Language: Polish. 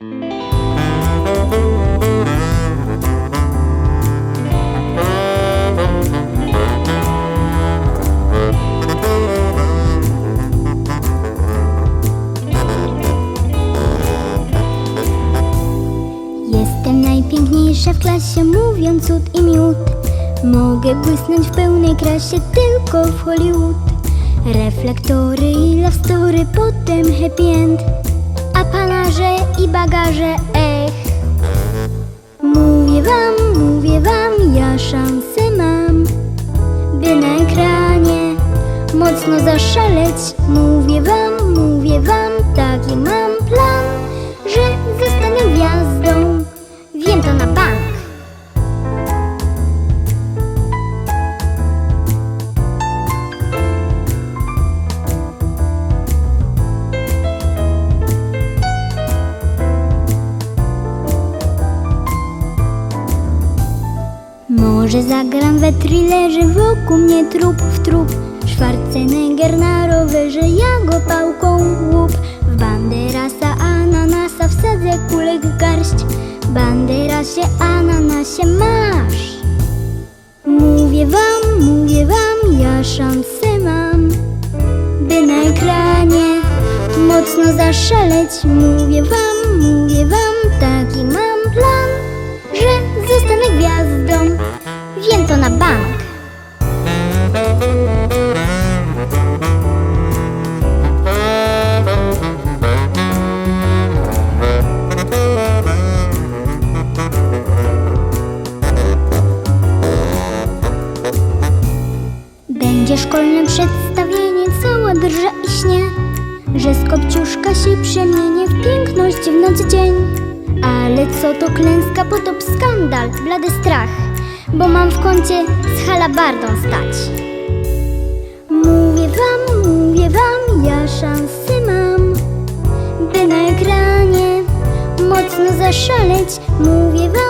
Jestem najpiękniejsza w klasie, mówiąc cud i miód. Mogę błysnąć w pełnej krasie tylko w Hollywood. Reflektory i love story, potem happy end panarze i bagaże, ech Mówię wam, mówię wam, ja szansę mam. By na ekranie mocno zaszaleć Mówię wam, mówię wam, taki mam plan Że Może zagram we thrillerze, wokół mnie trup w trup. Schwarzenegger na rowerze, ja go pałką łup. W banderasa ananasa wsadzę kulek garść. Banderasie ananasie masz. Mówię wam, mówię wam, ja szansę mam. By na ekranie mocno zaszaleć. Mówię wam, mówię wam, Będzie szkolne przedstawienie, cała drża i śnie Że z kopciuszka się przemienię w piękność w nocy dzień. Ale co to klęska, potop, skandal, blady strach Bo mam w kącie z halabardą stać. Mówię wam, mówię wam, ja szansę mam By na ekranie mocno zaszaleć. Mówię wam,